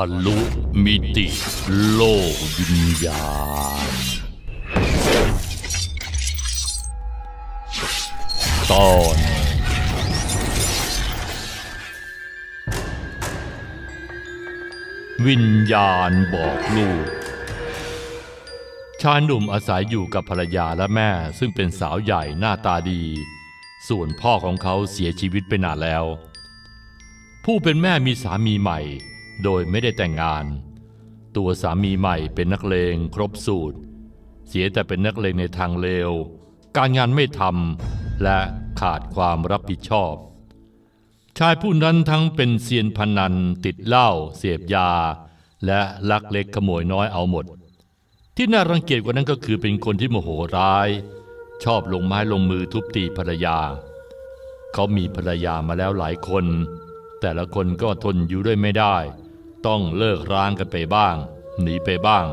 ะลุมิติโลกวิญญาณ ตอนวิญญาณบอกลูก ชายหนุ่มอาศัยอยู่กับภรรยาและแม่ซึ่งเป็นสาวใหญ่หน้าตาดี ส่วนพ่อของเขาเสียชีวิตไปนานแล้ว ผู้เป็นแม่มีสามีใหม่ โดยไม่ได้แต่งงาน ตัวสามีใหม่เป็นนักเลงครบสูตร เสียแต่เป็นนักเลงในทางเลว การงานไม่ทำและขาดความรับผิดชอบ ชายผู้นั้นทั้งเป็นเซียนพนันติดเหล้าเสพยา และลักเล็กขโมยน้อยเอาหมด ที่น่ารังเกียจกว่านั้นก็คือเป็นคนที่โมโหร้าย ชอบลงไม้ลงมือทุบตีภรรยา เขามีภรรยามาแล้วหลายคน แต่ละคนก็ทนอยู่ด้วยไม่ได้ ต้องเลิกร้างกันไปบ้าง หนีไปบ้าง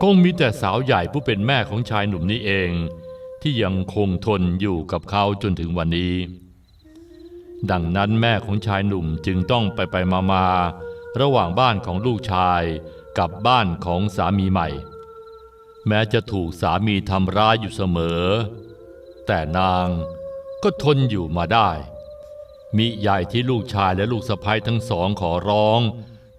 คงมีแต่สาวใหญ่ผู้เป็นแม่ของชายหนุ่มนี้เอง ที่ยังคงทนอยู่กับเขาจนถึงวันนี้ ดังนั้นแม่ของชายหนุ่มจึงต้องไปไปมามาๆระหว่างบ้านของลูกชายกับบ้านของสามีใหม่ แม้จะถูกสามีทำร้ายอยู่เสมอ แต่นางก็ทนอยู่มาได้ มิใหญ่ที่ลูกชายและลูกสะใภ้ทั้งสองขอร้อง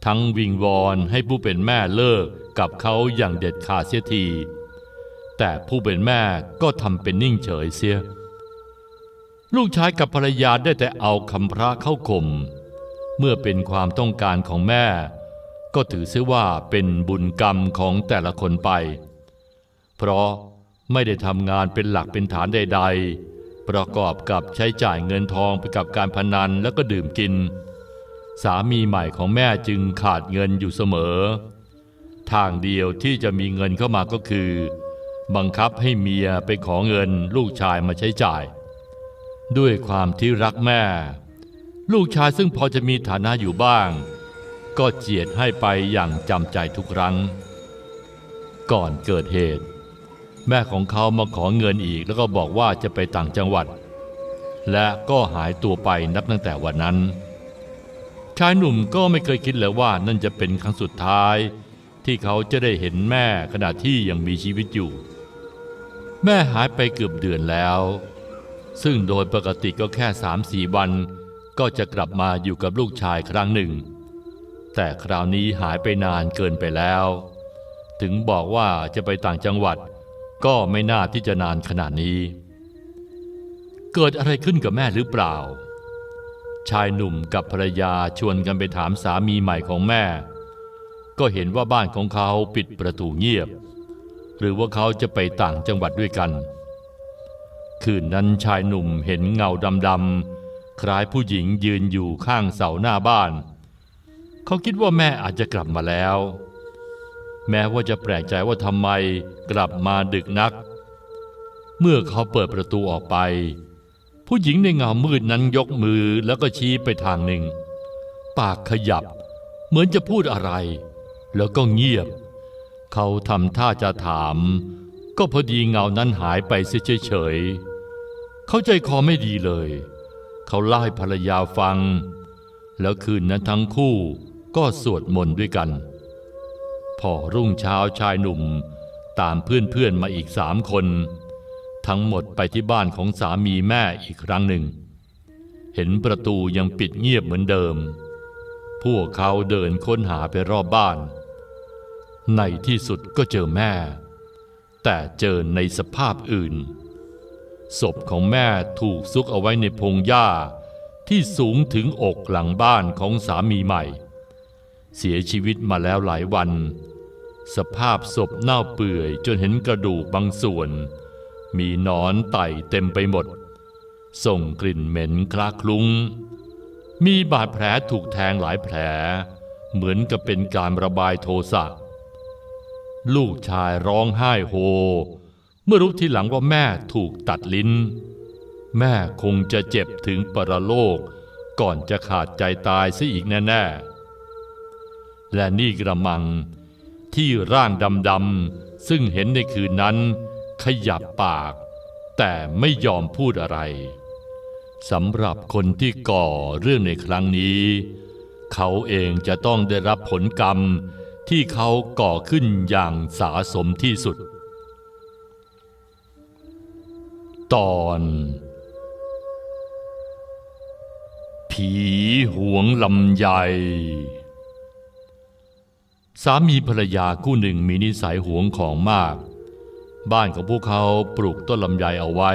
ทั้งวิงวอนให้ผู้เป็นแม่เลิกกับเขาอย่างเด็ดขาดเสียที แต่ผู้เป็นแม่ก็ทำเป็นนิ่งเฉยเสีย ลูกชายกับภรรยาได้แต่เอาคำพระเข้าข่มเมื่อเป็นความต้องการของแม่ ก็ถือเสียว่าเป็นบุญกรรมของแต่ละคนไป เพราะไม่ได้ทำงานเป็นหลักเป็นฐานใด ๆ ประกอบกับใช้จ่ายเงินทองไปกับการพนันแล้วก็ดื่มกิน สามีใหม่ของแม่จึงขาดเงินอยู่เสมอ ทางเดียวที่จะมีเงินเข้ามาก็คือ บังคับให้เมียไปขอเงินลูกชายมาใช้จ่าย ด้วยความที่รักแม่ ลูกชายซึ่งพอจะมีฐานะอยู่บ้าง ก็เจียดให้ไปอย่างจำใจทุกครั้ง ก่อนเกิดเหตุ แม่ของเขามาขอเงินอีกแล้วก็บอกว่าจะไปต่างจังหวัด และก็หายตัวไปนับตั้งแต่วันนั้น ชายหนุ่มก็ไม่เคยคิดเลยว่านั่นจะเป็นครั้งสุดท้าย ที่เขาจะได้เห็นแม่ขณะที่ยังมีชีวิตอยู่ แม่หายไปเกือบเดือนแล้ว ซึ่งโดยปกติก็แค่สามสี่วัน ก็จะกลับมาอยู่กับลูกชายครั้งหนึ่ง แต่คราวนี้หายไปนานเกินไปแล้ว ถึงบอกว่าจะไปต่างจังหวัด ก็ไม่น่าที่จะนานขนาดนี้ เกิดอะไรขึ้นกับแม่หรือเปล่า ชายหนุ่มกับภรรยาชวนกันไปถามสามีใหม่ของแม่ ก็เห็นว่าบ้านของเขาปิดประตูเงียบ หรือว่าเขาจะไปต่างจังหวัดด้วยกัน คืนนั้นชายหนุ่มเห็นเงาดำๆคล้ายผู้หญิงยืนอยู่ข้างเสาหน้าบ้าน เขาคิดว่าแม่อาจจะกลับมาแล้ว แม้ว่าจะแปลกใจว่าทำไมกลับมาดึกนัก เมื่อเขาเปิดประตูออกไป ผู้หญิงในเงามืดนั้นยกมือแล้วก็ชี้ไปทางหนึ่ง ปากขยับ เหมือนจะพูดอะไร แล้วก็เงียบ เขาทำท่าจะถาม ก็พอดีเงานั้นหายไปเสียเฉยๆเขาใจคอไม่ดีเลย เขาเล่าให้ภรรยาฟัง แล้วคืนนั้นทั้งคู่ก็สวดมนต์ด้วยกัน พอรุ่งเช้าชายหนุ่ม ตามเพื่อนๆมาอีกสามคน ทั้งหมดไปที่บ้านของสามีแม่อีกครั้งหนึ่ง เห็นประตูยังปิดเงียบเหมือนเดิม พวกเขาเดินค้นหาไปรอบบ้าน ในที่สุดก็เจอแม่ แต่เจอในสภาพอื่น ศพของแม่ถูกซุกเอาไว้ในพงหญ้าที่สูงถึงอกหลังบ้านของสามีใหม่ เสียชีวิตมาแล้วหลายวัน สภาพศพเน่าเปื่อยจนเห็นกระดูกบางส่วน มีนอนไต่เต็มไปหมด ส่งกลิ่นเหม็นคลาคลุ้ง มีบาดแผลถูกแทงหลายแผล เหมือนกับเป็นการระบายโทสะ ลูกชายร้องไห้โฮ เมื่อรู้ทีหลังว่าแม่ถูกตัดลิ้น แม่คงจะเจ็บถึงปรโลก ก่อนจะขาดใจตายซะอีกแน่ ๆ และนี่กระมัง ที่ร่างดำๆซึ่งเห็นในคืนนั้น ขยับปาก แต่ไม่ยอมพูดอะไรสำหรับคนที่ก่อเรื่องในครั้งนี้ เขาเองจะต้องได้รับผลกรรมที่เขาก่อขึ้นอย่างสาสมที่สุด ตอน ผีหวงลำไย สามีภรรยาคู่หนึ่งมีนิสัยหวงของมาก บ้านของพวกเขาปลูกต้นลำไยเอาไว้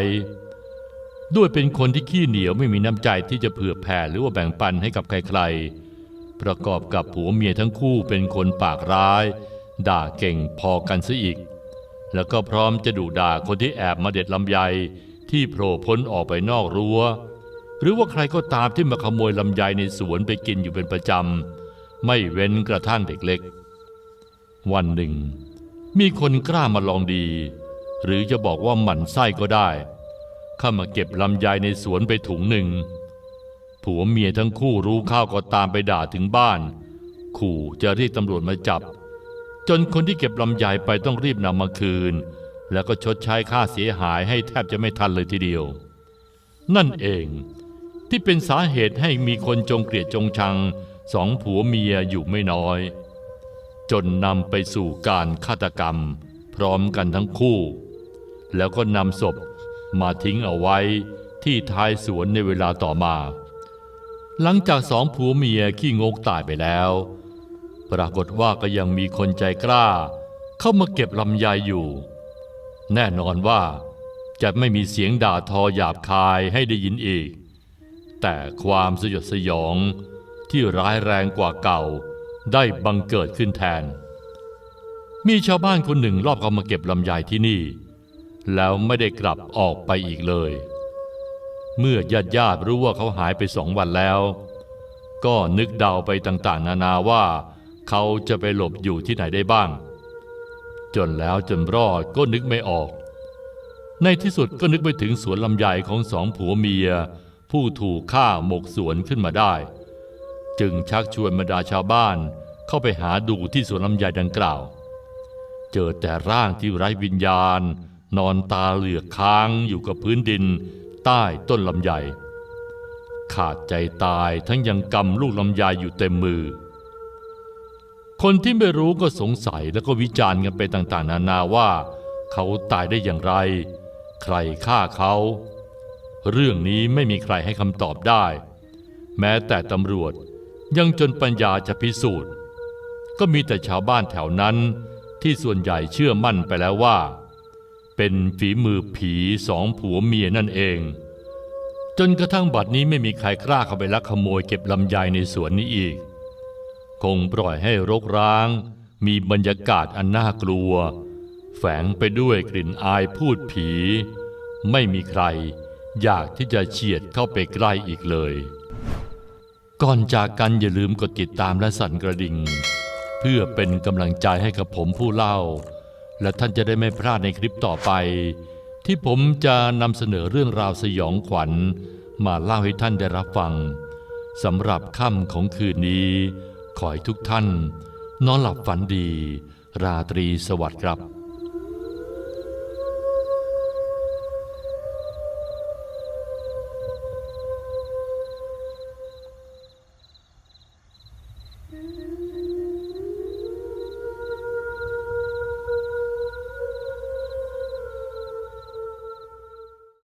ด้วยเป็นคนที่ขี้เหนียวไม่มีน้ำใจที่จะเผื่อแผ่หรือว่าแบ่งปันให้กับใครๆ ประกอบกับผัวเมียทั้งคู่เป็นคนปากร้าย ด่าเก่งพอกันซะอีก แล้วก็พร้อมจะดุด่าคนที่แอบมาเด็ดลำไยที่โผล่พ้นออกไปนอกรั้ว หรือว่าใครก็ตามที่มาขโมยลำไยในสวนไปกินอยู่เป็นประจำไม่เว้นกระทั่งเด็กเล็ก วันหนึ่ง มีคนกล้ามาลองดี หรือจะบอกว่าหมั่นไส้ก็ได้ เข้ามาเก็บลำไยในสวนไปถุงหนึ่ง ผัวเมียทั้งคู่รู้ข้าวก็ตามไปด่าถึงบ้าน ขู่จะเรียกตำรวจมาจับ จนคนที่เก็บลำไยไปต้องรีบนำมาคืน แล้วก็ชดใช้ค่าเสียหายให้แทบจะไม่ทันเลยทีเดียว นั่นเองที่เป็นสาเหตุให้มีคนจงเกลียดจงชังสองผัวเมียอยู่ไม่น้อย จนนำไปสู่การฆาตกรรม พร้อมกันทั้งคู่ แล้วก็นำศพมาทิ้งเอาไว้ที่ท้ายสวนในเวลาต่อมา หลังจากสองผัวเมียขี้งกตายไปแล้ว ปรากฏว่าก็ยังมีคนใจกล้า เข้ามาเก็บลำไยอยู่ แน่นอนว่าจะไม่มีเสียงด่าทอหยาบคายให้ได้ยินอีก แต่ความสยดสยองที่ร้ายแรงกว่าเก่า ได้บังเกิดขึ้นแทน มีชาวบ้านคนหนึ่งรอบเข้ามาเก็บลำไยที่นี่ แล้วไม่ได้กลับออกไปอีกเลย เมื่อญาติญาติรู้ว่าเขาหายไปสองวันแล้ว ก็นึกเดาไปต่างๆ นานาว่า เขาจะไปหลบอยู่ที่ไหนได้บ้าง จนแล้วจนรอดก็นึกไม่ออก ในที่สุดก็นึกไปถึงสวนลำไยของสองผัวเมีย ผู้ถูกฆ่าหมกสวนขึ้นมาได้ จึงชักชวนบรรดาชาวบ้านเข้าไปหาดูที่สวนลำไยดังกล่าว เจอแต่ร่างที่ไร้วิญญาณ นอนตาเหลือกค้างอยู่กับพื้นดิน ใต้ต้นลำไย ขาดใจตายทั้งยังกำลูกลำไยอยู่เต็มมือ คนที่ไม่รู้ก็สงสัยแล้วก็วิจารณ์กันไปต่างๆ นานาว่า เขาตายได้อย่างไร ใครฆ่าเขา เรื่องนี้ไม่มีใครให้คำตอบได้ แม้แต่ตำรวจ ยังจนปัญญาจะพิสูจน์ ก็มีแต่ชาวบ้านแถวนั้นที่ส่วนใหญ่เชื่อมั่นไปแล้วว่า เป็นฝีมือผีสองผัวเมียนั่นเอง จนกระทั่งบัดนี้ไม่มีใครกล้าเข้าไปลักขโมยเก็บลำไยในสวนนี้อีก คงปล่อยให้รกร้าง มีบรรยากาศอันน่ากลัว แฝงไปด้วยกลิ่นอายพูดผี ไม่มีใครอยากที่จะเฉียดเข้าไปใกล้อีกเลย ก่อนจากกันอย่าลืมกดติดตามและสั่นกระดิ่ง เพื่อเป็นกำลังใจให้กับผมผู้เล่า และท่านจะได้ไม่พลาดในคลิปต่อไป ที่ผมจะนำเสนอเรื่องราวสยองขวัญ มาเล่าให้ท่านได้รับฟังสำหรับค่ำของคืนนี้ ขอให้ทุกท่าน นอนหลับฝันดี ราตรีสวัสดิ์ครับ